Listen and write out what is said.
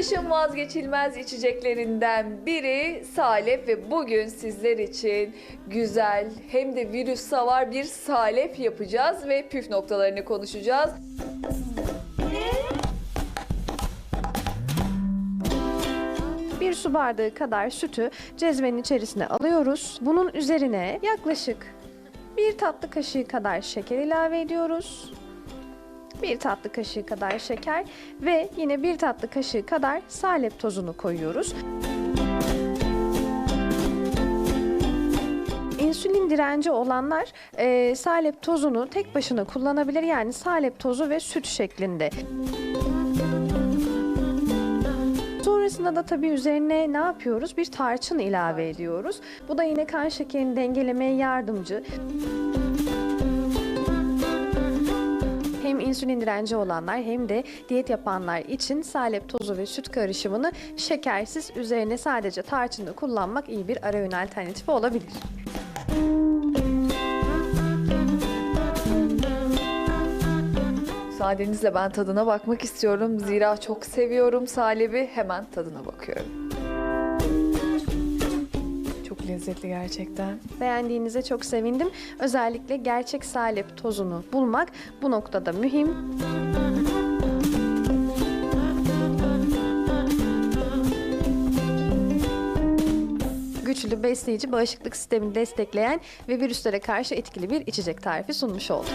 Kışın vazgeçilmez içeceklerinden biri salep ve bugün sizler için güzel hem de virüs savar bir salep yapacağız ve püf noktalarını konuşacağız. Bir su bardağı kadar sütü cezvenin içerisine alıyoruz. Bunun üzerine yaklaşık bir tatlı kaşığı kadar şeker ilave ediyoruz. Bir tatlı kaşığı kadar şeker ve yine bir tatlı kaşığı kadar salep tozunu koyuyoruz. İnsülin direnci olanlar e, salep tozunu tek başına kullanabilir. Yani salep tozu ve süt şeklinde. Sonrasında da tabii üzerine ne yapıyoruz? Bir tarçın ilave ediyoruz. Bu da yine kan şekerini dengelemeye yardımcı. İnsülin direnci olanlar hem de diyet yapanlar için salep tozu ve süt karışımını şekersiz üzerine sadece tarçınla kullanmak iyi bir ara öğün alternatifi olabilir. Müsaadenizle ben tadına bakmak istiyorum. Zira çok seviyorum salebi. Hemen tadına bakıyorum. Lezzetli gerçekten. Beğendiğinize çok sevindim. Özellikle gerçek salep tozunu bulmak bu noktada mühim. Güçlü, besleyici, bağışıklık sistemini destekleyen ve virüslere karşı etkili bir içecek tarifi sunmuş olduk.